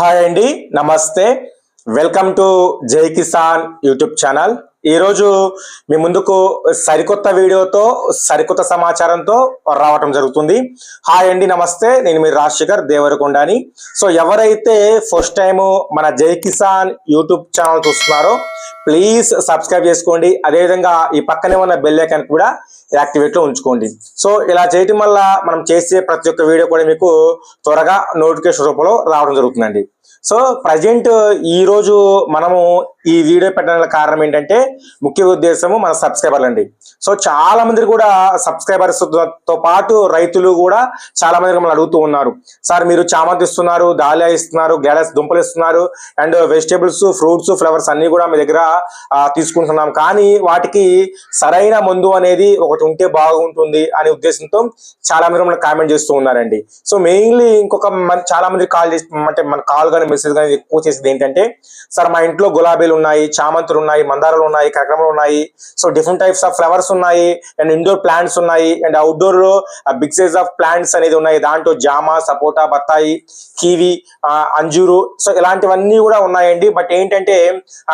Hi అండి నమస్తే. Welcome to జై కిసాన్ యూట్యూబ్ ఛానల్. ఈరోజు మీ ముందుకు సరికొత్త వీడియోతో సరికొత్త సమాచారంతో రావటం జరుగుతుంది. హాయ్ అండి నమస్తే. నేను మీ రాజశేఖర్ దేవరకొండని. సో ఎవరైతే ఫస్ట్ టైం మన జై కిసాన్ యూట్యూబ్ ఛానల్ చూస్తున్నారో ప్లీజ్ సబ్స్క్రైబ్ చేసుకోండి. అదేవిధంగా ఈ పక్కనే ఉన్న బెల్ ఐకాన్ కూడా యాక్టివేట్లో ఉంచుకోండి. సో ఇలా చేయటం వల్ల మనం చేసే ప్రతి ఒక్క వీడియో కూడా మీకు త్వరగా నోటిఫికేషన్ రూపంలో రావడం జరుగుతుందండి. సో ప్రజెంట్ ఈ రోజు మనము ఈ వీడియో పెట్టడానికి కారణం ఏంటంటే ముఖ్య ఉద్దేశము మన సబ్స్క్రైబర్లు అండి. సో చాలా మంది కూడా సబ్స్క్రైబర్స్తో పాటు రైతులు కూడా చాలా మంది మనల్ని అడుగుతూ ఉన్నారు. సార్ మీరు చామంతి ఇస్తున్నారు దాలియా ఇస్తున్నారు గ్యాలస్ దుంపలు ఇస్తున్నారు అండ్ వెజిటేబుల్స్ ఫ్రూట్స్ ఫ్లవర్స్ అన్ని కూడా మీ దగ్గర తీసుకుంటున్నాం. కానీ వాటికి సరైన మందు అనేది ఒకటి ఉంటే బాగుంటుంది అనే ఉద్దేశంతో చాలా మంది మనకు కామెంట్ చేస్తూ ఉన్నారండి. సో మెయిన్లీ ఇంకొక చాలా మంది కాల్ చేసి అంటే మన కాల్ కానీ మెసేజ్ కానీ ఎక్కువ చేసేది ఏంటంటే సార్ మా ఇంట్లో గులాబీలు ఉన్నాయి చామంతులు ఉన్నాయి మందారాలు ఉన్నాయి కనకమలు ఉన్నాయి. So different types of flowers ఉన్నాయి అండ్ ఇండోర్ ప్లాంట్స్ ఉన్నాయి and outdoor big size of plants అనేది ఉన్నాయి. దాంట్లో జామ సపోటా బత్తాయి కీవి అంజూరు. సో ఇలాంటివన్నీ కూడా ఉన్నాయండి. బట్ ఏంటంటే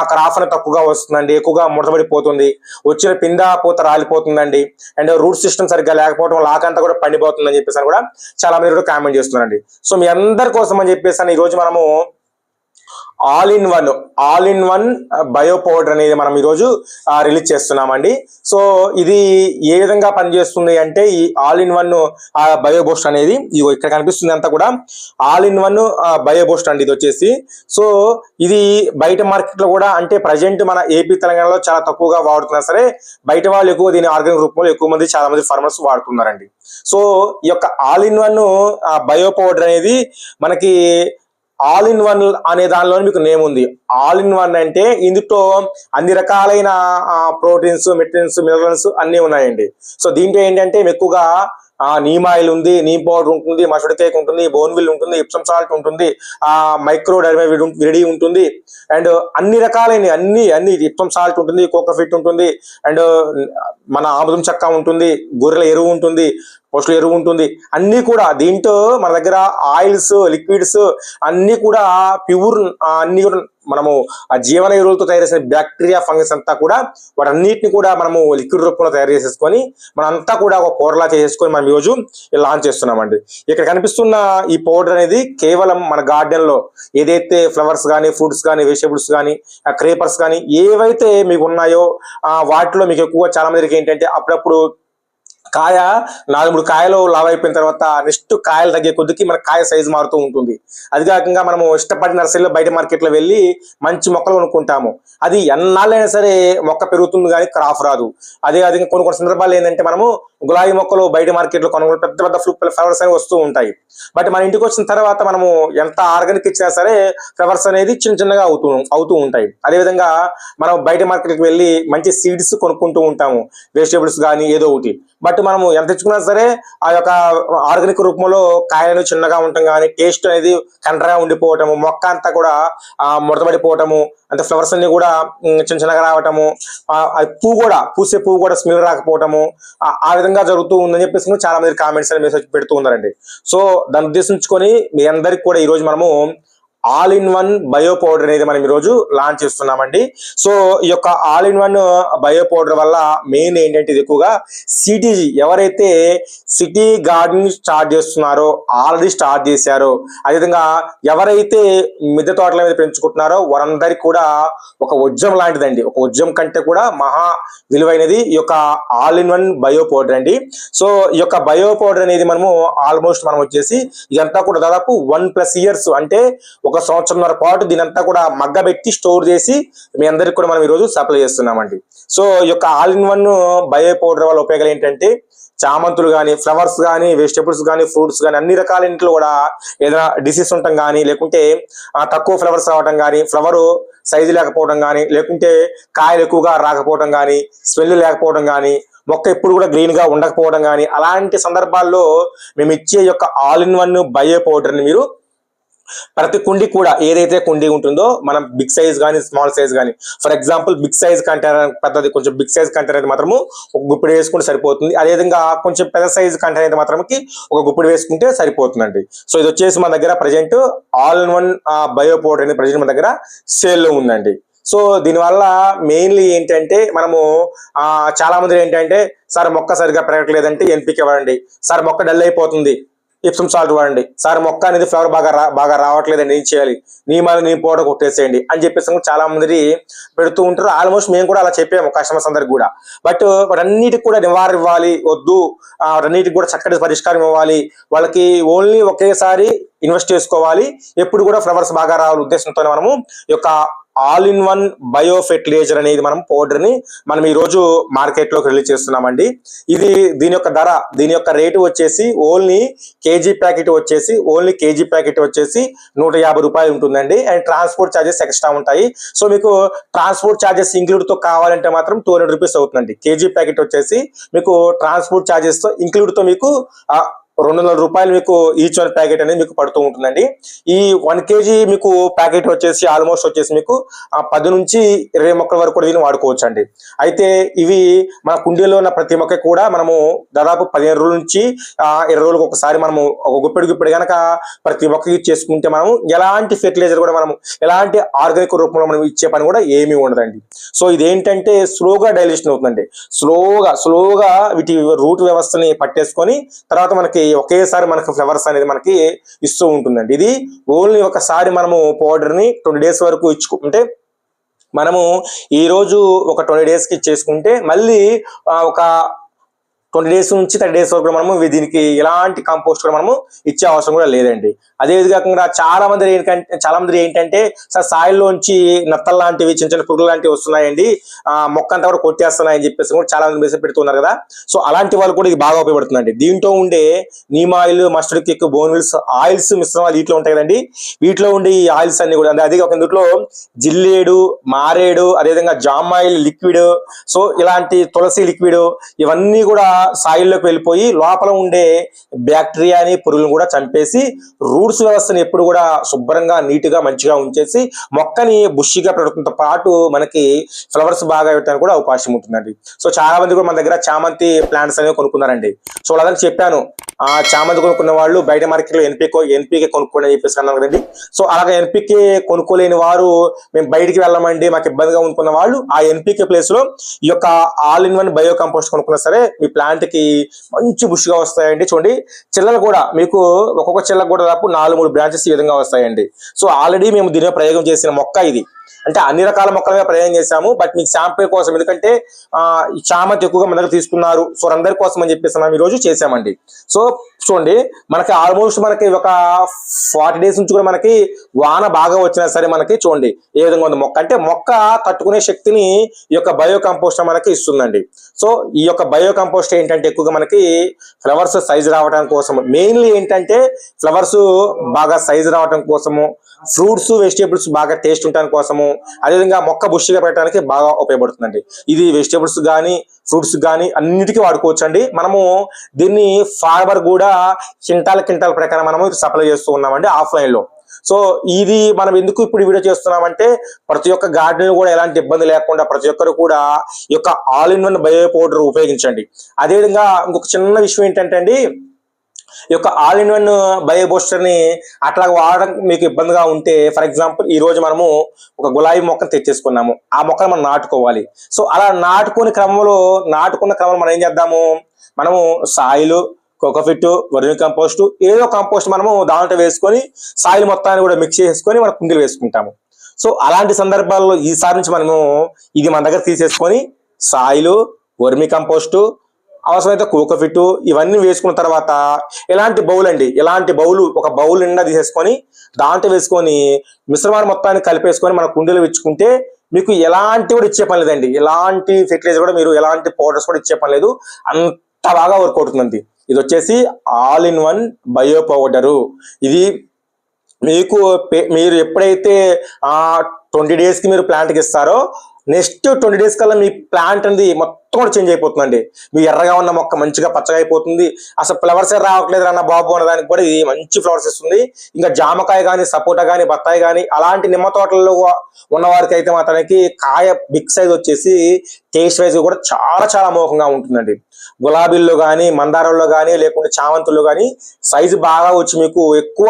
ఆ క్రాఫ్ అనేది తక్కువగా వస్తుందండి. ఎక్కువగా ముడతబడిపోతుంది. వచ్చిన పింద పూత రాలిపోతుందండి. అండ్ రూట్ సిస్టమ్ సరిగ్గా లేకపోవడం లాకంతా కూడా పండిపోతుందని చెప్పేసి కూడా చాలా మంది కూడా కామెంట్ చేస్తున్నారండి. సో మీ అందరి కోసం అని చెప్పేసి ఈ రోజు మనము all in one all in one bio powder అనేది మనం ఈరోజు రిలీజ్ చేస్తున్నామండి. సో ఇది ఏ విధంగా పనిచేస్తుంది అంటే ఈ all in one bio boost అనేది ఇగో ఇక్కడ కనిపిస్తుంది అంతా కూడా. All in one bio boost అండి ఇది వచ్చేసి. సో ఇది బయట మార్కెట్లో కూడా అంటే ప్రజెంట్ మన ఏపీ తెలంగాణలో చాలా తక్కువగా వాడుతున్నా సరే బయట వాళ్ళు ఎక్కువ దీని ఆర్గానిక్ రూపంలో ఎక్కువ మంది చాలా మంది ఫార్మర్స్ వాడుతున్నారండి. సో ఈ యొక్క all in one bio powder అనేది మనకి ఆల్ ఇన్ వన్ అనే దానిలో మీకు నేమ్ ఉంది. ఆల్ ఇన్ వన్ అంటే ఇందులో అన్ని రకాలైన ప్రోటీన్స్ మెటీరియల్స్ మినరల్స్ అన్ని ఉన్నాయండి. సో దీంట్లో ఏంటంటే ఎక్కువగా నీమ్ ఆయిల్ ఉంది నీమ్ పౌడర్ ఉంటుంది మస్టర్డ్ కేక్ ఉంటుంది బోన్విల్ ఉంటుంది ఇప్సమ్ సాల్ట్ ఉంటుంది ఆ మైక్రో విడి ఉంటుంది. అండ్ అన్ని రకాలైన అన్ని అన్ని ఇప్సమ్ సాల్ట్ ఉంటుంది కోకోఫిట్ ఉంటుంది అండ్ మన ఆముదం చెక్క ఉంటుంది గొర్రెల ఎరువు ఉంటుంది మోస్ట్లీ ఎరువు ఉంటుంది అన్ని కూడా దీంట్లో మన దగ్గర ఆయిల్స్ లిక్విడ్స్ అన్ని కూడా ప్యూర్ అన్ని కూడా మనము ఆ జీవన ఎరువులతో తయారు చేసిన బ్యాక్టీరియా ఫంగస్ అంతా కూడా వాటన్నిటిని కూడా మనము లిక్విడ్ రూపంలో తయారు చేసేసుకొని మనంతా కూడా ఒక కూరలా చేసేసుకొని మనం ఈరోజు లాంచ్ చేస్తున్నామండి. ఇక్కడ కనిపిస్తున్న ఈ పౌడర్ అనేది కేవలం మన గార్డెన్లో ఏదైతే ఫ్లవర్స్ కానీ ఫ్రూట్స్ కానీ వెజిటబుల్స్ కానీ క్రేపర్స్ కానీ ఏవైతే మీకు ఉన్నాయో వాటిలో మీకు ఎక్కువ చాలా మందికి ఏంటంటే అప్పుడప్పుడు కాయ నాలుగు మూడు కాయలు లావ్ అయిపోయిన తర్వాత నెక్స్ట్ కాయలు తగ్గే కొద్దికి మన కాయ సైజు మారుతూ ఉంటుంది. అది కాకుండా మనము ఇష్టపడిన నర్సరీలో బయట మార్కెట్లో వెళ్ళి మంచి మొక్కలు కొనుక్కుంటాము. అది ఎన్నాళ్ళైనా సరే మొక్క పెరుగుతుంది కానీ క్రాఫ్ రాదు. అదే అది కొన్ని కొన్ని సందర్భాలు ఏంటంటే మనము గులాబీ మొక్కలు బయట మార్కెట్లో కొనుగోలు పెద్ద పెద్ద ఫ్లూ ఫ్లవర్స్ అనేవి వస్తూ ఉంటాయి. బట్ మన ఇంటికి వచ్చిన తర్వాత మనము ఎంత ఆర్గానిక్ ఇచ్చినా సరే ఫ్లవర్స్ అనేది చిన్న చిన్నగా అవుతూ అవుతూ ఉంటాయి. అదేవిధంగా మనం బయట మార్కెట్కి వెళ్ళి మంచి సీడ్స్ కొనుక్కుంటూ ఉంటాము. వెజిటేబుల్స్ కానీ ఏదో ఒకటి. బట్ మనము ఎంత తెచ్చుకున్నా సరే ఆ యొక్క ఆర్గానిక్ రూపంలో కాయలు చిన్నగా ఉండటం కానీ టేస్ట్ అనేది కండ్రగా ఉండిపోవటము మొక్క అంతా కూడా ఆ ముడతబడిపోవటము అంటే ఫ్లవర్స్ అన్ని కూడా చిన్న చిన్నగా రావటము ఆ పువ్వు కూడా పూసే పువ్వు కూడా స్మెల్ రాకపోవటము ఆ విధంగా విధంగా జరుగుతూ ఉందని చెప్పేసి చాలా మంది కామెంట్స్ అని మెసేజ్ పెడుతూ ఉన్నారండి. సో దాన్ని ఉద్దేశించుకొని మీ అందరికి కూడా ఈ రోజు మనము all in one bio powder అనేది మనం ఈరోజు లాంచ్ చేస్తున్నామండి. సో ఈ యొక్క all in one bio powder వల్ల మెయిన్ ఏంటంటే ఇది ఎక్కువగా సిటీ ఎవరైతే సిటీ గార్డెన్ స్టార్ట్ చేస్తున్నారో ఆల్రెడీ స్టార్ట్ చేశారో అదేవిధంగా ఎవరైతే మిద్దె తోటల మీద పెంచుకుంటున్నారో వారందరికీ కూడా ఒక ఉద్యమం లాంటిదండి. ఒక ఉద్యమం కంటే కూడా మహా విలువైనది ఈ యొక్క all in one bio powder అండి. సో ఈ యొక్క బయో పౌడర్ అనేది మనము ఆల్మోస్ట్ మనం వచ్చేసి ఇదంతా కూడా దాదాపు వన్ ప్లస్ ఇయర్స్ అంటే ఒక సంవత్సరంన్నర పాటు దీనంతా కూడా మగ్గబెట్టి స్టోర్ చేసి మీ అందరికి కూడా మనం ఈరోజు సప్లై చేస్తున్నామండి. సో ఈ యొక్క all in one bio powder వల్ల ఉపయోగాలు ఏంటంటే చామంతులు కానీ ఫ్లవర్స్ కానీ వెజిటబుల్స్ కానీ ఫ్రూట్స్ కానీ అన్ని రకాల ఇంట్లో కూడా ఏదైనా డిసీజ్ ఉండటం కానీ లేకుంటే తక్కువ ఫ్లవర్స్ రావడం కానీ ఫ్లవర్ సైజు లేకపోవడం కానీ లేకుంటే కాయలు ఎక్కువగా రాకపోవడం కానీ స్మెల్ లేకపోవడం కానీ మొక్క ఎప్పుడు కూడా గ్రీన్గా ఉండకపోవడం కానీ అలాంటి సందర్భాల్లో మేము ఇచ్చే యొక్క ఆల్ ఇన్ వన్ బయో పౌడర్ని మీరు ప్రతి కుండీ కూడా ఏదైతే కుండీ ఉంటుందో మనం బిగ్ సైజ్ కానీ స్మాల్ సైజ్ కానీ for example big size container పెద్దది కొంచెం బిగ్ సైజ్ కంటైనర్ అయితే మాత్రము ఒక గుప్పిడి వేసుకుంటే సరిపోతుంది. అదేవిధంగా కొంచెం పెద్ద సైజ్ కంటైనర్ అయితే మాత్రంకి ఒక గుప్పిడి వేసుకుంటే సరిపోతుందండి. సో ఇది వచ్చేసి మన దగ్గర present all in one bio powder అనేది ప్రజెంట్ మన దగ్గర సేల్లో ఉందండి. సో దీనివల్ల మెయిన్లీ ఏంటంటే మనము చాలా మంది ఏంటంటే సార్ మొక్క సరిగా పెరగట్లేదంటే ఎన్పికి ఇవ్వండి సార్ మొక్క డల్ అయిపోతుంది. ఇప్సం సాల్ట్ వాడండి. సార్ మొక్క అనేది ఫ్లవర్ బాగా రా బాగా రావట్లేదండి ఏం చేయాలి? నియమాలు నీ పూట కొట్టేసేయండి. అని చెప్పేసి కూడా చాలా మంది పెడుతూ ఉంటారు. ఆల్మోస్ట్ మేము కూడా అలా చెప్పాము కస్టమర్స్ అందరికి కూడా. బట్ వాటన్నిటికి కూడా నివారణ ఇవ్వాలి వద్దు. వాటన్నిటికి కూడా చక్కటి పరిష్కారం ఇవ్వాలి. వాళ్ళకి ఓన్లీ ఒకేసారి ఇన్వెస్ట్ చేసుకోవాలి. ఎప్పుడు కూడా ఫ్లవర్స్ బాగా రావాలి ఉద్దేశంతో మనము ఈ యొక్క all in one bio fertilizer అనేది మనం పౌడర్ని మనం ఈ రోజు మార్కెట్లోకి రిలీజ్ చేస్తున్నామండి. ఇది దీని యొక్క ధర దీని యొక్క రేటు వచ్చేసి ఓన్లీ కేజీ ప్యాకెట్ వచ్చేసి ఓన్లీ కేజీ ప్యాకెట్ వచ్చేసి నూట యాభై రూపాయలు ఉంటుందండి. అండ్ ట్రాన్స్పోర్ట్ ఛార్జెస్ ఎక్స్ట్రా ఉంటాయి. సో మీకు ట్రాన్స్పోర్ట్ ఛార్జెస్ ఇంక్లూడ్తో కావాలంటే మాత్రం టూ హండ్రెడ్ రూపీస్ అవుతుందండి. కేజీ ప్యాకెట్ వచ్చేసి మీకు ట్రాన్స్పోర్ట్ ఛార్జెస్తో ఇంక్లూడ్తో మీకు రెండు వందల రూపాయలు మీకు ఈచ్ వన్ ప్యాకెట్ అనేది మీకు పడుతూ ఉంటుందండి. ఈ వన్ కేజీ మీకు ప్యాకెట్ వచ్చేసి ఆల్మోస్ట్ వచ్చేసి మీకు పది నుంచి ఇరవై మొక్కల వరకు కూడా దీన్ని వాడుకోవచ్చు అండి అయితే ఇవి మన కుండీలో ఉన్న ప్రతి మొక్క కూడా మనము దాదాపు పదిహేను రోజుల నుంచి ఇరవై రోజులకు ఒకసారి మనము ఒక గుప్పెడు గుప్పెడు కనుక ప్రతి మొక్కకి చేసుకుంటే మనము ఎలాంటి ఫెర్టిలైజర్ కూడా మనం ఎలాంటి ఆర్గానిక్ రూపంలో మనం ఇచ్చే పని కూడా ఏమీ ఉండదండి. సో ఇది ఏంటంటే స్లోగా డైజెషన్ అవుతుందండి. స్లోగా స్లోగా వీటి రూట్ వ్యవస్థని పట్టేసుకొని తర్వాత మనకి ఒకేసారి మనకి ఫ్లవర్స్ అనేది మనకి ఇస్తూ ఉంటుందండి. ఇది ఓన్లీ ఒకసారి మనము పౌడర్ని ట్వంటీ డేస్ వరకు ఇచ్చుకుంటే మనము ఈ రోజు ఒక ట్వంటీ డేస్కి ఇచ్చేసుకుంటే చేసుకుంటే మళ్ళీ ఒక ట్వంటీ డేస్ నుంచి థర్టీ డేస్ వరకు మనము దీనికి ఎలాంటి కంపోస్ట్ కూడా మనము ఇచ్చే అవసరం కూడా లేదండి. అదే విధంగా చాలా మంది ఏంటంటే చాలా మంది ఏంటంటే సార్ సాయిల్లోంచి నత్తలు లాంటివి చిన్న చిన్న పురుగులు లాంటివి వస్తున్నాయండి. ఆ మొక్క అంతా కూడా కొట్టేస్తున్నాయని చెప్పేసి కూడా చాలా మంది మెసేజ్ పెడుతున్నారు కదా. సో అలాంటి వాళ్ళు కూడా ఇది బాగా ఉపయోగపడుతుందండి. దీంట్లో ఉండే నీమ్ ఆయిల్ మస్టర్డ్ కిక్ బోన్విల్స్ ఆయిల్స్ మిశ్రమాలు వీటిలో ఉంటాయి కదండి. వీటిలో ఉండే ఈ ఆయిల్స్ అన్ని కూడా అదే ఒక ఇందులో జిల్లేడు మారేడు అదేవిధంగా జామ్ ఆయిల్ లిక్విడ్ సో ఇలాంటి తులసి లిక్విడ్ ఇవన్నీ కూడా సాయిల్లోకి వెళ్ళిపోయి లోపల ఉండే బ్యాక్టీరియాని పురుగులను కూడా చంపేసి రూట్స్ వ్యవస్థని ఎప్పుడు కూడా శుభ్రంగా నీట్గా మంచిగా ఉంచేసి మొక్కని బుష్గా పెడుతుంతో పాటు మనకి ఫ్లవర్స్ బాగా పెట్టడానికి కూడా అవకాశం ఉంటుందండి. సో చాలా మంది కూడా మన దగ్గర చామంతి ప్లాంట్స్ అనేవి కొనుక్కున్నారండి. సో వాళ్ళకి చెప్పాను ఆ చామంతి కొనుక్కున్న వాళ్ళు బయట మార్కెట్లో లో ఎన్పీకే కొనుక్కోండి అని చెప్పేసి అన్నారు కదండి. సో అలాగే ఎన్పీకే కొనుక్కోలేని వారు మేము బయటికి వెళ్ళమండి మాకు ఇబ్బందిగా అనుకున్న వాళ్ళు ఆ ఎన్పీకే ప్లేస్లో ఈ యొక్క all in one bio compost కొనుక్కున్నా సరే మీ ప్లాంట్ ప్లాంట్కి మంచి బుష్గా వస్తాయండి. చూడండి చిల్లలు కూడా మీకు ఒక్కొక్క చిల్లకు కూడా దాదాపు నాలుగు మూడు బ్రాంచెస్ ఈ విధంగా వస్తాయండి. సో ఆల్రెడీ మేము దీని ప్రయోగం చేసిన మొక్క ఇది. అంటే అన్ని రకాల మొక్కల మీద ప్రయోగం చేశాము. బట్ మీకు శాంపుల్ కోసం ఎందుకంటే చామంతి ఎక్కువగా మన దగ్గర తీసుకున్నారు. సో అందరి కోసం అని చెప్పేసి మనం ఈ రోజు చేసామండి సో చూడండి మనకి ఆల్మోస్ట్ మనకి ఒక ఫార్టీ డేస్ నుంచి కూడా మనకి వాన బాగా వచ్చినా సరే మనకి చూడండి ఏ విధంగా ఉంది మొక్క. అంటే మొక్క తట్టుకునే శక్తిని ఈ యొక్క బయో కంపోస్ట్ మనకి ఇస్తుందండి. సో ఈ యొక్క బయో కంపోస్ట్ ఏంటంటే ఎక్కువగా మనకి ఫ్లవర్స్ సైజు రావడం కోసం మెయిన్లీ ఏంటంటే ఫ్లవర్స్ బాగా సైజు రావడం కోసము ఫ్రూట్స్ వెజిటేబుల్స్ బాగా టేస్ట్ ఉండడానికి కోసము అదేవిధంగా మొక్క బుష్గా పెట్టడానికి బాగా ఉపయోగపడుతుందండి. ఇది వెజిటేబుల్స్ కానీ ఫ్రూట్స్ కానీ అన్నిటికీ వాడుకోవచ్చు అండి మనము దీన్ని ఫార్మర్ కూడా కింటాల కింటాల ప్రకారం మనము సప్లై చేస్తూ ఉన్నామండి ఆఫ్లైన్లో. సో ఇది మనం ఎందుకు ఇప్పుడు వీడియో చేస్తున్నామంటే ప్రతి ఒక్క గార్డెన్ కూడా ఎలాంటి ఇబ్బంది లేకుండా ప్రతి ఒక్కరు కూడా ఈ యొక్క all in one bio powder ఉపయోగించండి. అదేవిధంగా ఇంకొక చిన్న విషయం ఏంటంటే అండి ఈ యొక్క ఆల్ ఇన్ వన్ బయో బూస్టర్ని అట్లా వాడడం మీకు ఇబ్బందిగా ఉంటే ఫర్ ఎగ్జాంపుల్ ఈ రోజు మనము ఒక గులాబీ మొక్కను తెచ్చేసుకున్నాము. ఆ మొక్కను మనం నాటుకోవాలి. సో అలా నాటుకునే క్రమంలో నాటుకున్న క్రమంలో మనం ఏం చేద్దాము? మనము సాయిలు కోకోఫిట్ వర్మి కంపోస్ట్ ఏదో కంపోస్ట్ మనము దాంట్లో వేసుకొని సాయిల్ మొత్తాన్ని కూడా మిక్స్ చేసుకొని మన కుండీలు వేసుకుంటాము. సో అలాంటి సందర్భాల్లో ఈసారి నుంచి మనము ఇది మన దగ్గర తీసేసుకొని సాయిలు వర్మి కంపోస్టు అవసరమైతే కోకోఫిట్ ఇవన్నీ వేసుకున్న తర్వాత ఎలాంటి బౌల్ అండి? ఎలాంటి బౌలు? ఒక బౌల్ నిండా తీసేసుకొని దాంట్లో వేసుకొని మిశ్రమాన్ని మొత్తాన్ని కలిపేసుకొని మన కుండీలో ఇచ్చుకుంటే మీకు ఎలాంటి కూడా ఇచ్చే పని లేదండి. ఎలాంటి ఫెర్టిలైజర్ కూడా మీరు ఎలాంటి పౌడర్స్ కూడా ఇచ్చే పని లేదు. అంత బాగా వర్క్ అవుతుందండి. ఇది వచ్చేసి all in one bio powder ఇది మీకు మీరు ఎప్పుడైతే ట్వంటీ డేస్కి మీరు ప్లాంట్కి ఇస్తారో నెక్స్ట్ ట్వంటీ డేస్ కల్లా మీ ప్లాంట్ అనేది మొత్తం కూడా చేంజ్ అయిపోతుందండి. మీ ఎర్రగా ఉన్న మొక్క మంచిగా పచ్చగా అయిపోతుంది. అసలు ఫ్లవర్స్ రావట్లేదు అన్న బాబు అన్నదానికి కూడా ఇది మంచి ఫ్లవర్స్ ఇస్తుంది. ఇంకా జామకాయ కానీ సపోటా కానీ బత్తాయి కానీ అలాంటి నిమ్మ తోటల్లో ఉన్నవారికి అయితే మాత్రానికి కాయ బిగ్ సైజ్ వచ్చేసి టేస్ట్ వైజ్ కూడా చాలా చాలా మోహంగా ఉంటుందండి. గులాబీల్లో కానీ మందారంలో కానీ లేకుంటే చామంతుల్లో కానీ సైజు బాగా వచ్చి మీకు ఎక్కువ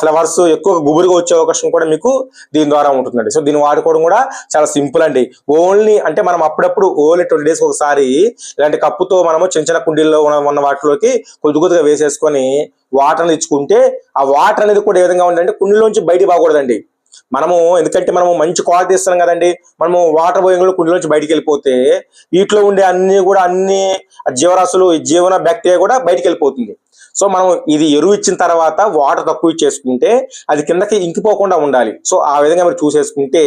ఫ్లవర్స్ ఎక్కువ గుబురుగా వచ్చే అవకాశం కూడా మీకు దీని ద్వారా ఉంటుందండి. సో దీన్ని వాడుకోవడం కూడా చాలా సింపుల్ అండి. ఓన్లీ అంటే మనం అప్పుడప్పుడు ఓన్లీ ట్వంటీ డేస్ ఒకసారి ఇలాంటి కప్పుతో మనము చిన్న చిన్న కుండీల్లో ఉన్న ఉన్న వాటిలోకి కొద్ది కొద్దిగా వేసేసుకొని వాటర్ ఇచ్చుకుంటే ఆ వాటర్ అనేది కూడా ఏ విధంగా ఉందంటే కుండీలోంచి బయటికి బాగకూడదండి మనము ఎందుకంటే మనము మంచి క్వాలిటీ ఇస్తున్నాం కదండి. మనము వాటర్ పోయింగ్ కుండీలోంచి బయటికి వెళ్ళిపోతే వీటిలో ఉండే అన్ని కూడా అన్ని జీవరాశులు జీవన బ్యాక్టీరియా కూడా బయటికి వెళ్ళిపోతుంది. సో మనం ఇది ఎరువు ఇచ్చిన తర్వాత వాటర్ తక్కువ ఇచ్చేసుకుంటే అది కిందకి ఇంకిపోకుండా ఉండాలి. సో ఆ విధంగా మీరు చూసేసుకుంటే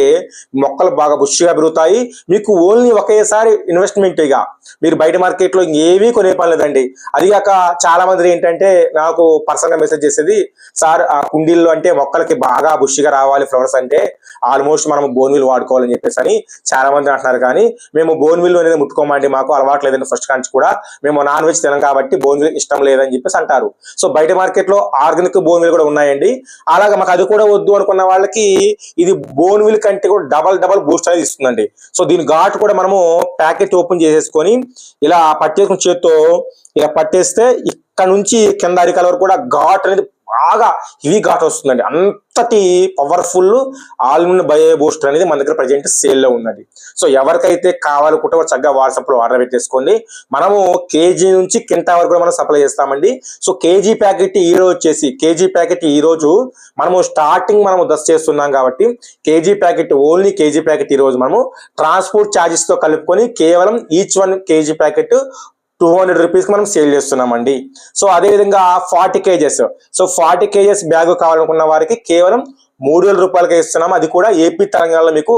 మొక్కలు బాగా బుష్గా పెరుగుతాయి. మీకు ఓన్లీ ఒకేసారి ఇన్వెస్ట్మెంట్ ఇక. మీరు బయట మార్కెట్లో ఏమీ కొనే పని లేదండి. అది కాక చాలా మంది ఏంటంటే నాకు పర్సనల్గా మెసేజ్ చేసేది సార్ ఆ కుండీల్లో అంటే మొక్కలకి బాగా బుష్గా రావాలి ఫ్లవర్స్ అంటే ఆల్మోస్ట్ మనం బోన్విల్ వాడుకోవాలని చెప్పేసి అని చాలా మంది అంటున్నారు. కానీ మేము బోన్విల్ అనేది ముట్టుకోమండి. మాకు అలవాటు లేదండి. ఫస్ట్ కాంచి కూడా మేము నాన్ వెజ్ తినం కాబట్టి బోన్విల్ ఇష్టం లేదని చెప్పేసి అంటారు. సో బయట మార్కెట్లో ఆర్గానిక్ బోన్విల్ కూడా ఉన్నాయండి. అలాగే మాకు అది కూడా వద్దు అనుకున్న వాళ్ళకి ఇది బోన్విల్ కంటే కూడా డబల్ డబల్ బూస్ట్ అనేది ఇస్తుందండి. సో దీని ఘాటు కూడా మనము ప్యాకెట్ ఓపెన్ చేసేసుకొని ఇలా పట్టేసుకుని చేత్తో ఇలా పట్టేస్తే ఇక్కడ నుంచి కింద అరికాల వరకు కూడా ఘాట్ అనేది బాగా హెవీ ఘాట్ వస్తుందండి. అంతటి పవర్ఫుల్ ఆల్మండ్ బయో బూస్టర్ అనేది మన దగ్గర ప్రజెంట్ సేల్లో ఉందండి. సో ఎవరికైతే కావాలనుకుంటే చక్కగా వాట్సాప్లో ఆర్డర్ పెట్టేసుకోండి. మనము కేజీ నుంచి కింటా వరకు కూడా మనం సప్లై చేస్తామండి. సో కేజీ ప్యాకెట్ ఈ రోజు వచ్చేసి కేజీ ప్యాకెట్ ఈ రోజు మనము స్టార్టింగ్ మనము దశ చేస్తున్నాం కాబట్టి KG packet only KG packet ఈ రోజు మనము ట్రాన్స్పోర్ట్ ఛార్జెస్తో కలుపుకొని కేవలం each one KG packet two hundred rupees మనం సేల్ చేస్తున్నామండి. సో అదే విధంగా forty KGs so forty KGs bag కావాలనుకున్న వారికి కేవలం మూడు వేల రూపాయలకి ఇస్తున్నాం. అది కూడా ఏపీ తెలంగాణలో మీకు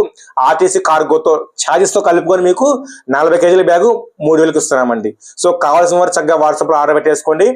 ఆర్టీసీ కార్గోతో ఛార్జెస్తో కలుపుకొని మీకు నలభై కేజీల బ్యాగు మూడు వేలకు ఇస్తున్నామండి. సో కావాల్సిన వారు చక్కగా వాట్సాప్లో ఆర్డర్ పెట్టేసుకోండి.